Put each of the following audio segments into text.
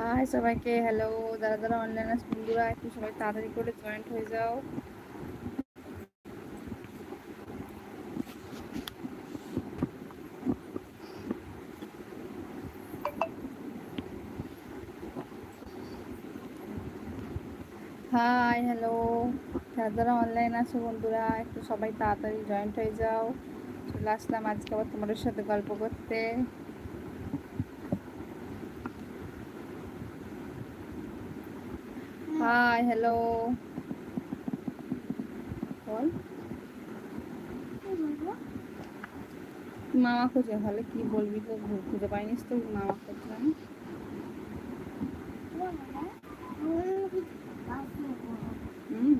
High সবাইকে। Hello যারা যারা অনলাইন আছে, বন্ধুরা, একটু সবাই তাড়াতাড়ি করে জয়েন্ট হয়ে যাও। হাই হ্যালো যারা যারা অনলাইন আছে, বন্ধুরা, একটু সবাই তাড়াতাড়ি জয়েন্ট হয়ে যাও। চলে আসলাম আজকে আবার তোমাদের সাথে গল্প করতে। হাই হ্যালো বল। মামা খুঁজে তাহলে কি বলবি তো? খুঁজে পাইনিস তো মামা খুঁজলাম হুম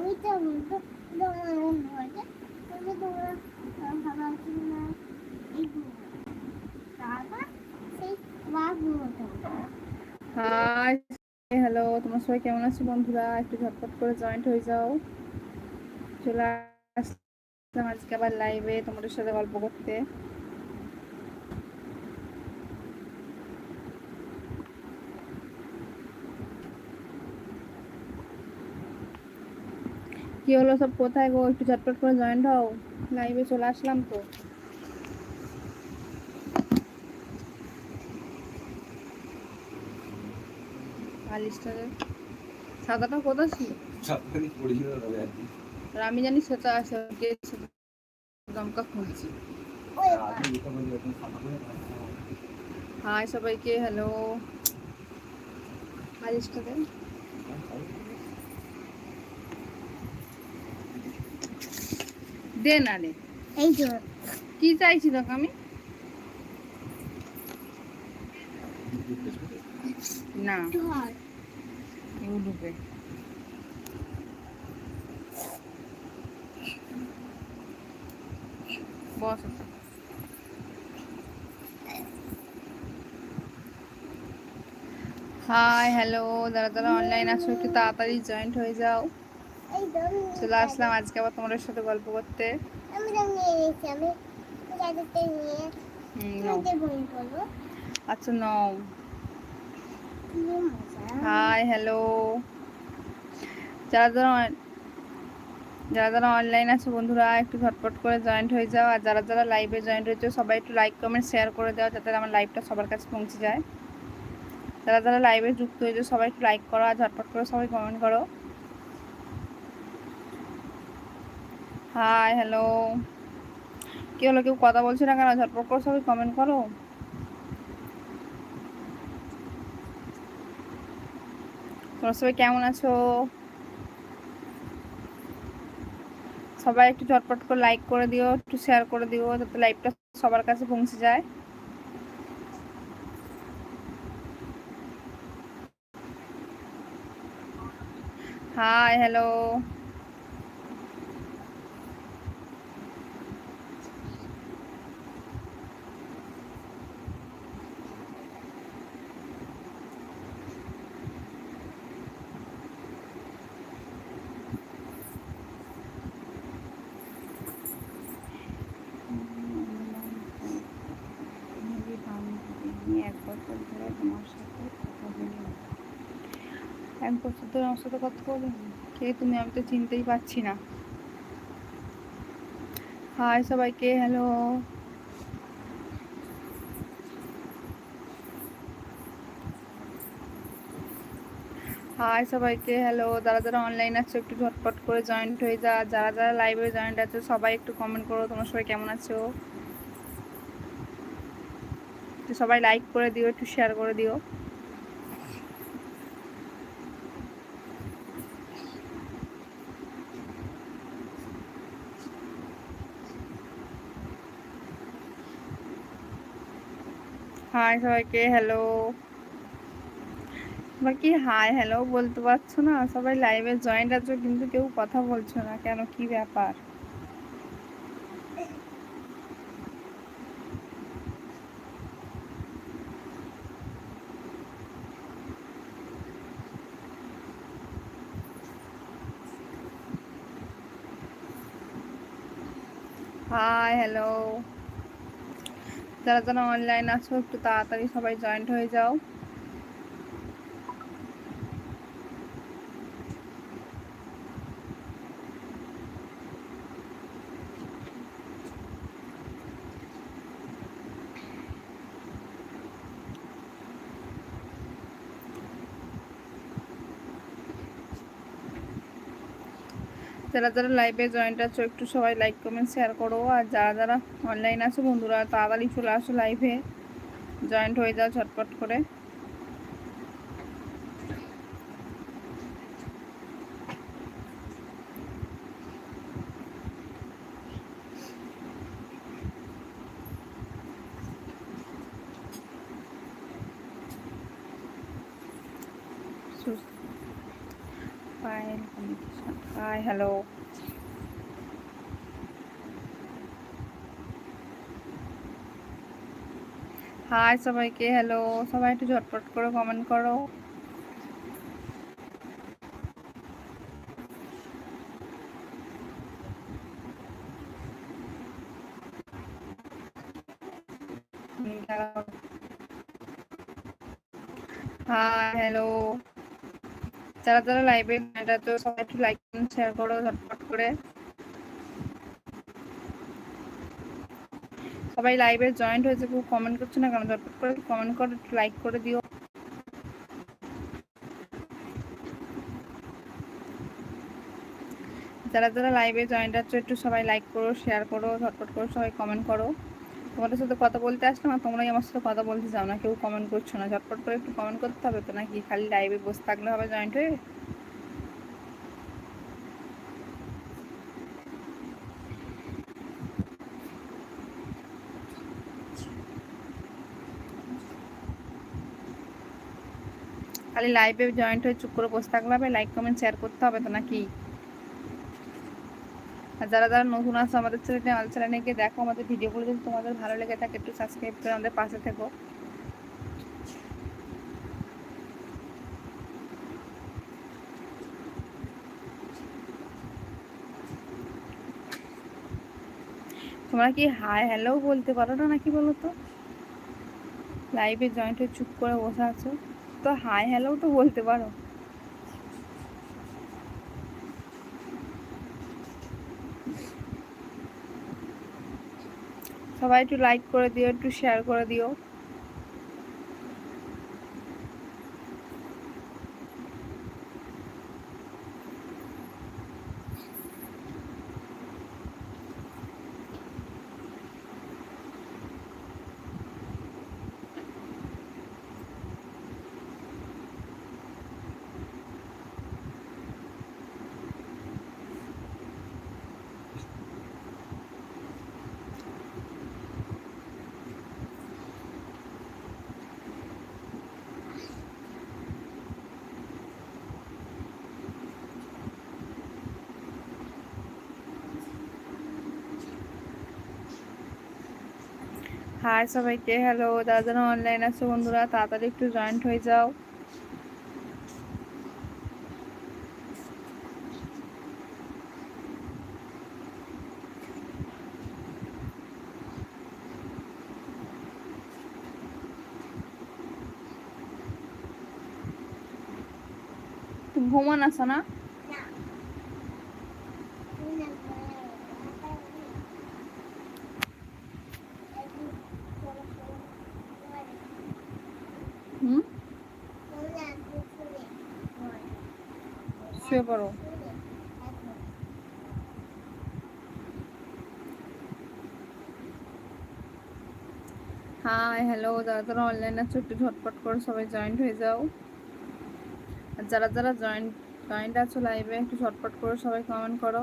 ওইটা বলতো তুমি তোমরা ভাবা না এইগুলো তারপর সেই বাঘগুলো হাই হ্যালো তোমার সবাই কেমন আছো বন্ধুরা? একটু ঝটপট করে জয়েন্ট হয়ে যাও। চলে আসলাম আজকে আবার লাইভে তোমাদের সাথে গল্প করতে। কি হলো সব? কোথায় গো? একটু ঝটপট করে জয়েন্ট হও। লাইভে চলে আসলাম তো। সাদাটা কোথায় ছিল? আমি জানি সেটা আছে দমকা। হাই সবাইকে হ্যালো। দেন দে না রে। এই তো কি চাইছি তোকে আমি? না। ইউটিউবে বস হাই হ্যালো যারা যারা অনলাইন আছো একটু তাড়াতাড়ি জয়েন্ট হয়ে যাও চলে আসলাম আজকে আবার তোমাদের সাথে গল্প করতে আচ্ছা নও হাই হ্যালো যারা যারা যারা যারা অনলাইন আছে বন্ধুরা, একটু ঝটপট করে জয়েন্ট হয়ে যাও। আর যারা যারা লাইভে জয়েন্ট হয়েছে, সবাই একটু লাইক কমেন্ট শেয়ার করে দাও, যাতে আমার লাইভটা সবার কাছে পৌঁছে যায়। যারা যারা লাইভে যুক্ত হয়েছে, সবাই একটু লাইক করো আর ঝটপট করে সবাই কমেন্ট করো। হাই হ্যালো কি হলো, কেউ কথা বলছে না কেন? ঝটপট করে সবাই কমেন্ট করো। তোমরা সবাই কেমন আছো? সবাই একটু ঝটপট করে লাইক করে দিও, একটু শেয়ার করে দিও, যাতে লাইভটা সবার কাছে পৌঁছে যায়। হাই হ্যালো এক বছর ধরে তোমার সাথে কথা বলি না। এক বছর ধরে আমার সাথে কথা বলি কে তুমি? আমি তো চিনতেই পারছি না। হাই সবাইকে হ্যালো হাই সবাইকে হ্যালো যারা যারা অনলাইন আছে, একটু ঝটপট করে জয়েন্ট হয়ে যা। যারা যারা লাইভে জয়েন্ট আছে, সবাই একটু কমেন্ট করো, তোমার সবাই কেমন আছো? সবাই লাইক করে দিও, একটু শেয়ার করে দিও। হাই সবাইকে হ্যালো তোমরা কি হাই হ্যালো বলতে পারছ না? সবাই লাইভে জয়েন্ট আছো, কিন্তু কেউ কথা বলছো না। কেন? কি ব্যাপার? হাই হ্যালো যারা যারা অনলাইন আছো একটু তাড়াতাড়ি সবাই জয়েন্ট হয়ে যাও। যারা যারা লাইভে জয়েন্ট আছো, একটু সবাই লাইক কমেন্ট শেয়ার করো। আর যারা যারা অনলাইন আছো, বন্ধুরা, তাড়াতাড়ি চলে আসো লাইভে জয়েন্ট হয়ে যাও ঝটপট করে। File communication. Hi, hello. Hi সবাইকে হ্যালো সবাই একটু ঝটপট করে কমেন্ট করো হাই হ্যালো যারা যারা লাইভে এটা তো সবাই একটু লাইক শেয়ার করো ঝটপট করে। সবাই লাইভে জয়েন্ট হয়েছে কেউ কমেন্ট করছে না কেন? ঝটপট করে কমেন্ট করো, একটু লাইক করে দিও। যারা যারা লাইভে জয়েন্ট আছো, একটু সবাই লাইক করো শেয়ার করো, ঝটপট করো সবাই কমেন্ট করো। তোমাদের সাথে কথা বলতে আসলাম আর তোমরাই আমার সাথে কথা বলতে চাও না। কেউ কমেন্ট করছ না। ঝটপট করে একটু কমেন্ট করতে হবে তো নাকি? খালি লাইভে বসে থাকলে হবে জয়েন্ট হয়ে? খালি লাইভে জয়েন্ট হয়ে চুপ করে বসে থাকলে হবে? লাইক কমেন্ট শেয়ার করতে হবে তো নাকি? যারা যারা নতুন আছো আমাদের চ্যানেলে আমাদের চ্যানেলে গিয়ে দেখো আমাদের ভিডিওগুলো। যদি তোমাদের ভালো লেগে থাকে, একটু সাবস্ক্রাইব করে আমাদের পাশে থেকো। তোমরা কি হাই হ্যালো বলতে পারো না নাকি বলো তো লাইভে জয়েন্ট হয়ে চুপ করে বসে আছো। তো হাই হ্যালো তো বলতে পারো। সবাই একটু লাইক করে দিও একটু শেয়ার করে দিও। হাই সবাইকে। হ্যালো যারা যারা অনলাইন আছে বন্ধুরা, তাড়াতাড়ি একটু জয়েন্ট হয়ে যাও। ঘুমান আসো না। শুয়ে পড়ো। হাই হ্যালো যারা যারা অনলাইনে আছো, একটু ঝটপট করে সবাই জয়েন্ট হয়ে যাও। আর যারা যারা জয়েন্ট জয়েন্ট আছো লাইভে একটু ঝটপট করে সবাই কমেন্ট করো।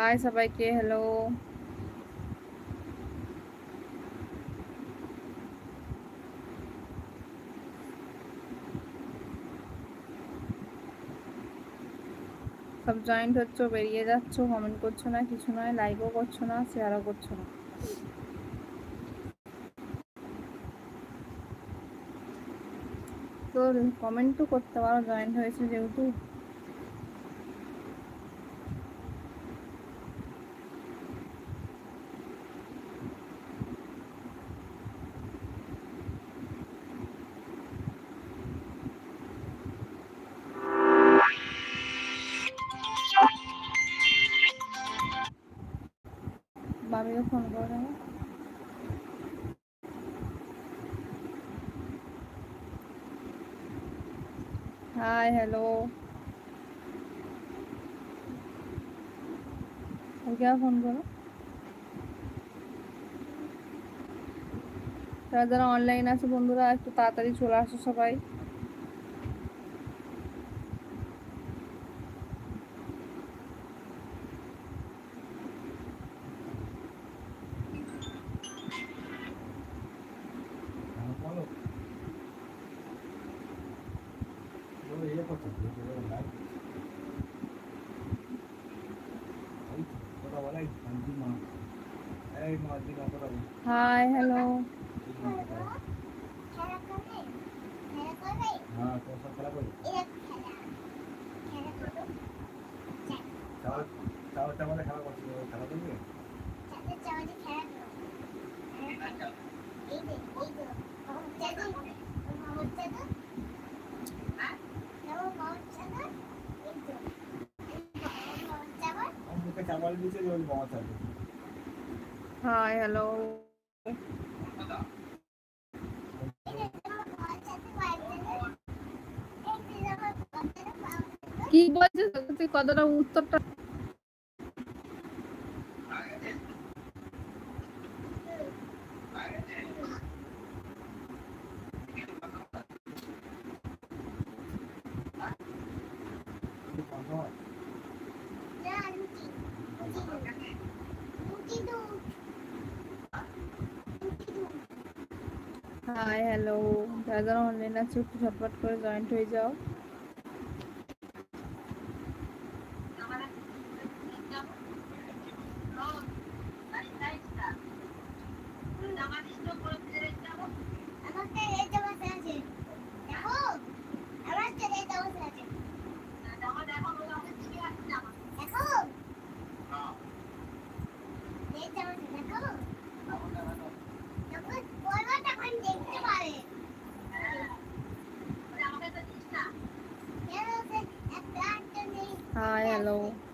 হাই সবাইকে হ্যালো সব জয়েন্ট হচ্ছ, বেরিয়ে যাচ্ছ কমেন্ট করছ না, কিছু নয় লাইকও করছ না শেয়ারও করছ না। তো কমেন্টও করতে পারো জয়েন্ট হয়েছে যেহেতু। হাই হ্যালো ওকে ফোন করো? যারা যারা অনলাইন আছে বন্ধুরা, একটু তাড়াতাড়ি চলে আসো সবাই হ্যাঁ, বলো। বলো, ইয়ে করছ, বলো, বলো, লাইভ। এই তো, কথা বলাই, শান্তি মা। এই মা, দিমা, কথা বল। হাই হ্যালো দিমা, কথা বল। খেলা করবে খেলা করবে হ্যাঁ, তোমার সাথে খেলা করি। এরা খেলা খেলা করো চাওয়া- চাওয়া চাওয়ালে খেলা করছি, ও খেলা করবে? চাঁদের চাওয়ালে খেলা করো এই যে এই যে মামুর চাঁদ মামুর চাঁদ মামুর মামুর চাঁদ এই যে মামুর চাঁদ নিচে যেমন চাপে। হাই হ্যালো কি বলছিস তুই কতটা উত্তরটা এই কথা হয়। হাই হ্যালো যারা যারা অনলাইন আছে একটু ঝটপট করে জয়েন্ট হয়ে যাও দেখতে পারে একটা একটা নেই হাই হ্যালো